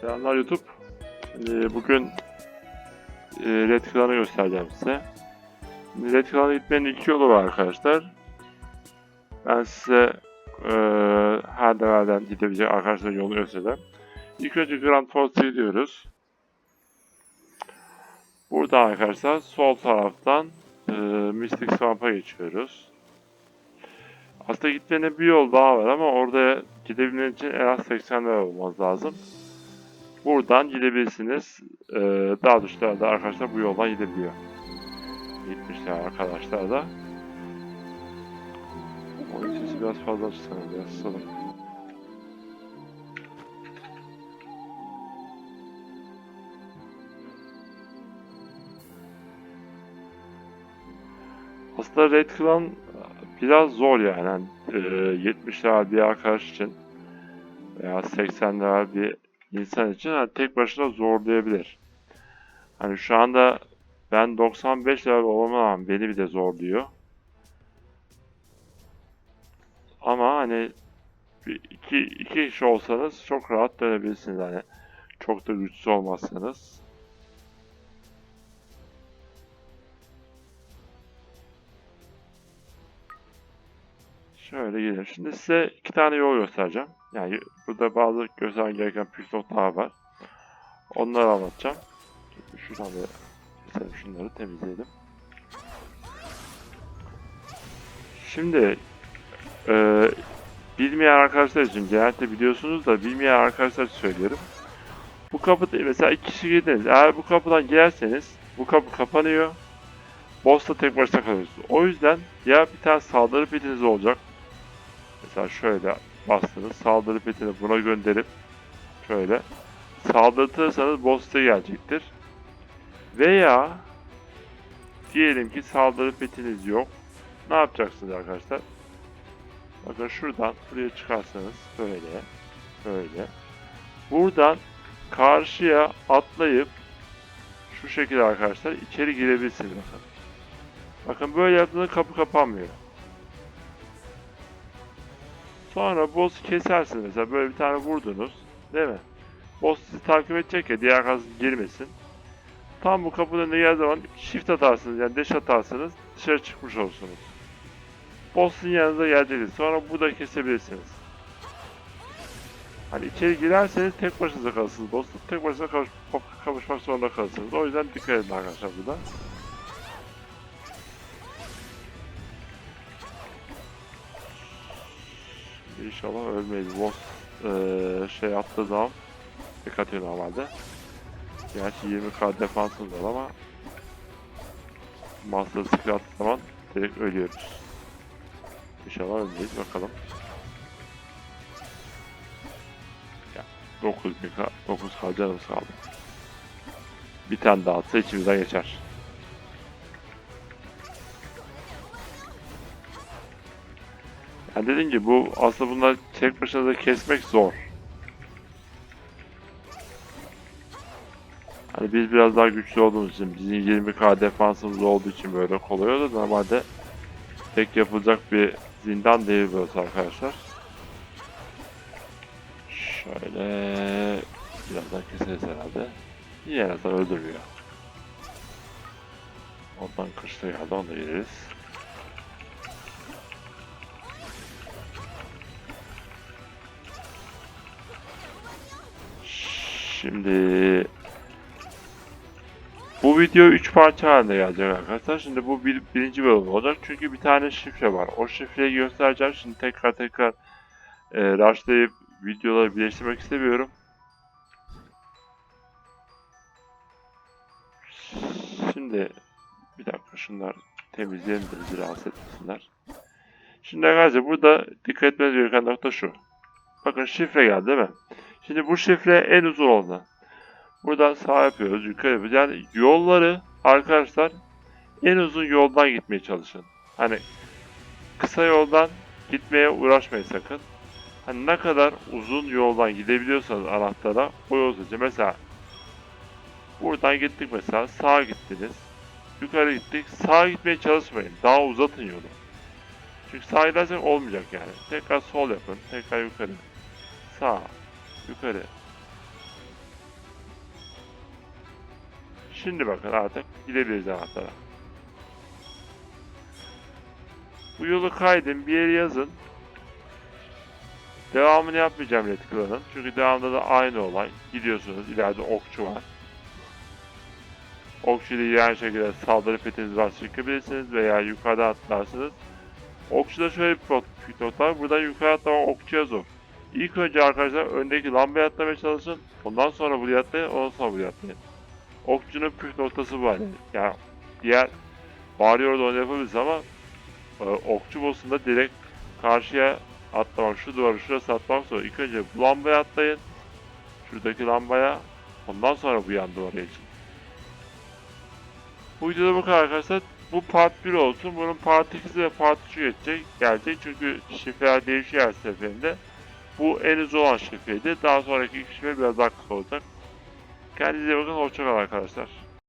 Selamlar YouTube. Ee, bugün e, Red Clan'ı göstereceğim size. Red Clan'a gitmenin iki yolu var arkadaşlar. Ben size e, her levelden gidebilecek arkadaşlar yolu göstereceğim. İlk önce Grand Force'a gidiyoruz. Burada arkadaşlar sol taraftan e, Mystic Swamp'a geçiyoruz. Aslında gitmenin bir yol daha var ama orada gidebilmek için en az 80 level olmanız lazım. Buradan gidebilirsiniz. Ee, daha dışlarda da arkadaşlar bu yoldan gidebiliyor. Gitmişler arkadaşlar da. Oyun sesi biraz fazla açsana biraz susalım. Aslında Red Clan biraz zor yani. yani e, 70 level bir arkadaş için veya 80 level bir insan için hani tek başına zorlayabilir. Hani şu anda ben 95 level olamam beni bir de zorluyor. Ama hani iki, iki kişi olsanız çok rahat dönebilirsiniz hani. Çok da güçsüz olmazsanız. Şöyle gidelim. Şimdi size iki tane yol göstereceğim. Yani burada bazı göstermem gereken püf noktalar var. Onları anlatacağım. Şuradan da keselim şunları temizleyelim. Şimdi e, bilmeyen arkadaşlar için genellikle biliyorsunuz da bilmeyen arkadaşlar için söylüyorum. Bu kapı mesela iki kişi girdiniz. Eğer bu kapıdan girerseniz bu kapı kapanıyor. Boss'ta tek başına kalıyorsunuz. O yüzden ya bir tane saldırı petiniz olacak. Mesela şöyle bastınız. Saldırı petini buna gönderip şöyle saldırtırsanız boss size gelecektir. Veya diyelim ki saldırı petiniz yok. Ne yapacaksınız arkadaşlar? Bakın şuradan buraya çıkarsanız böyle böyle. Buradan karşıya atlayıp şu şekilde arkadaşlar içeri girebilirsiniz bakın. Bakın böyle yaptığında kapı kapanmıyor. Sonra boss kesersiniz mesela böyle bir tane vurdunuz değil mi? Boss sizi takip edecek ya diğer arkadaş girmesin. Tam bu kapının önüne geldiği zaman shift atarsınız yani dash atarsınız dışarı çıkmış olursunuz. Boss'un yanınıza geleceksiniz. Sonra bu da kesebilirsiniz. Hani içeri girerseniz tek başınıza kalırsınız. Boss'la tek başına kavuş kavuşmak zorunda kalırsınız. O yüzden dikkat edin arkadaşlar burada. İnşallah ölmeyiz. Boss eee, şey attığı zaman tek atıyor normalde. Gerçi 20k defansımız var ama Master skill attığı zaman direkt ölüyoruz. İnşallah ölmeyiz bakalım. Ya 9 k 9k canımız kaldı. Bir tane daha atsa içimizden geçer. Yani dediğim gibi bu aslında bunları tek başına da kesmek zor. Hani biz biraz daha güçlü olduğumuz için, bizim 20k defansımız olduğu için böyle kolay olur. Normalde tek yapılacak bir zindan değil burası arkadaşlar. Şöyle birazdan keseriz herhalde. İyi en azından öldürmüyor. Ondan kışta geldi onu da yeriz. Şimdi bu video 3 parça halinde gelecek arkadaşlar. Şimdi bu bir, birinci bölüm olacak. Çünkü bir tane şifre var. O şifreyi göstereceğim. Şimdi tekrar tekrar e, rushlayıp videoları birleştirmek istemiyorum. Şimdi bir dakika şunlar temizleyelim de bizi rahatsız etmesinler. Şimdi arkadaşlar burada dikkat etmeniz gereken nokta şu. Bakın şifre geldi değil mi? Şimdi bu şifre en uzun olanı. Buradan sağ yapıyoruz, yukarı yapıyoruz. Yani yolları arkadaşlar en uzun yoldan gitmeye çalışın. Hani kısa yoldan gitmeye uğraşmayın sakın. Hani ne kadar uzun yoldan gidebiliyorsanız anahtara o yol. Mesela buradan gittik mesela sağa gittiniz. Yukarı gittik. Sağa gitmeye çalışmayın. Daha uzatın yolu. Çünkü sağa gidersek olmayacak yani. Tekrar sol yapın. Tekrar yukarı. Sağ. Yukarı. Şimdi bakın artık gidebiliriz anahtara. Bu yolu kaydın bir yere yazın. Devamını yapmayacağım Red. Çünkü devamında da aynı olay. Gidiyorsunuz ileride okçu var. Okçu ile aynı şekilde saldırı petiniz var çıkabilirsiniz veya yukarıda atlarsınız. Okçuda şöyle bir not var. Buradan yukarı atlamak okçuya zor. İlk önce arkadaşlar öndeki lambaya atlamaya çalışın. Ondan sonra buraya atlayın. Ondan sonra buraya atlayın. Okçunun püf noktası bu hani. Yani diğer Warrior'da onu yapabiliriz ama e, okçu boss'unda direkt karşıya atlamak, şu duvarı şurası atlamak zor. İlk önce bu lambaya atlayın. Şuradaki lambaya. Ondan sonra bu yan duvara geçin. Bu videoda bu kadar arkadaşlar. Bu part 1 olsun. Bunun part 2'si ve part 3'ü geçecek, gelecek. Çünkü şifreler değişiyor her seferinde. Bu olan şifreydi. Daha sonraki şifre biraz daha kısa olacak. Kendinize bakın. Hoşçakalın arkadaşlar.